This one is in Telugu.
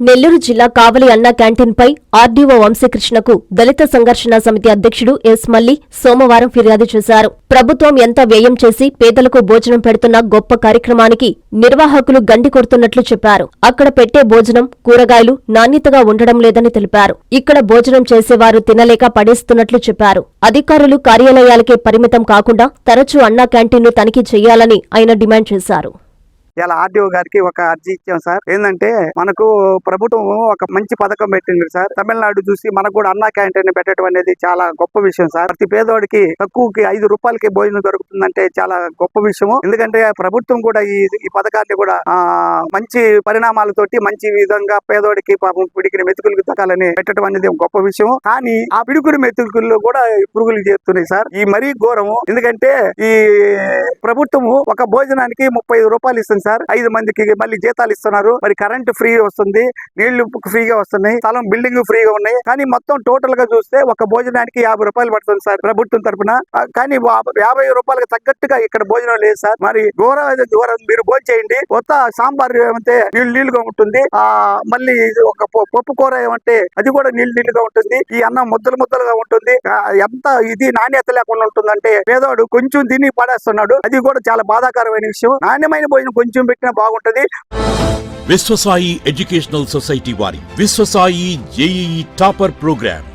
నెల్లూరు జిల్లా కావలి అన్నా క్యాంటీన్పై ఆర్డీఓ వంశీకృష్ణకు దళిత సంఘర్షణ సమితి అధ్యక్షుడు ఎస్ మల్లి సోమవారం ఫిర్యాదు చేశారు. ప్రభుత్వం ఎంత వ్యయం చేసి పేదలకు భోజనం పెడుతున్న గొప్ప కార్యక్రమానికి నిర్వాహకులు గండి కొడుతున్నట్లు చెప్పారు. అక్కడ పెట్టే భోజనం కూరగాయలు నాణ్యతగా ఉండడం లేదని తెలిపారు. ఇక్కడ భోజనం చేసేవారు తినలేక పడేస్తున్నట్లు చెప్పారు. అధికారులు కార్యాలయాలకే పరిమితం కాకుండా తరచూ అన్నా క్యాంటీన్ను తనిఖీ చేయాలని ఆయన డిమాండ్ చేశారు. ఇలా ఆర్డీఓ గారికి ఒక అర్జీ ఇచ్చాం సార్. ఏంటంటే మనకు ప్రభుత్వం ఒక మంచి పథకం పెట్టింది సార్. తమిళనాడు చూసి మనకు కూడా అన్నా క్యాంటీన్ పెట్టడం అనేది చాలా గొప్ప విషయం సార్. ప్రతి పేదోడికి తక్కువకి ఐదు రూపాయలకి భోజనం దొరుకుతుందంటే చాలా గొప్ప విషయం ఎందుకంటే ప్రభుత్వం కూడా ఈ ఈ పథకాన్ని కూడా మంచి పరిణామాలతోటి మంచి విధంగా పేదోడికి పాపం పిడికిన మెతుకులు దక్కాలని పెట్టడం అనేది ఒక గొప్ప విషయం కానీ ఆ పిడుకుని మెతుకుల్లో కూడా పురుగులు చేస్తున్నాయి సార్. ఈ మరీ ఘోరము. ఎందుకంటే ఈ ప్రభుత్వము ఒక భోజనానికి ముప్పై రూపాయలు ఇస్తుంది సార్. ఐదు మందికి మళ్ళీ జీతాలు ఇస్తున్నారు. మరి కరెంట్ ఫ్రీ వస్తుంది. నీళ్ళు ఫ్రీగా వస్తున్నాయి. స్థలం బిల్డింగ్ ఫ్రీగా ఉన్నాయి. కానీ మొత్తం టోటల్గా చూస్తే ఒక భోజనానికి యాభై రూపాయలు పడుతుంది సార్ ప్రభుత్వం తరపున. కానీ యాభై రూపాయలకు తగ్గట్టుగా ఇక్కడ భోజనం లేదు సార్. మరి ఘోర ఘోరం మీరు భోజనం చేయండి. కొత్త సాంబార్ ఏమంటే నీళ్ళు నీళ్ళుగా ఉంటుంది. ఆ మళ్ళీ ఒక పప్పు కూర ఏమంటే అది కూడా నీళ్ళు నీళ్ళుగా ఉంటుంది. ఈ అన్నం ముద్దలు ముద్దలుగా ఉంటుంది. ఆ, ఎంత ఇది నాణ్యత లేకుండా ఉంటుందంటే పేదవాడు కొంచెం తిని పడేస్తున్నాడు. అది కూడా చాలా బాధాకరమైన విషయం. నాణ్యమైన భోజనం కొంచెం పెట్టినా బాగుంటుంది. విశ్వసాయి ఎడ్యుకేషనల్ సొసైటీ వారి Vishwasai JEE topper program.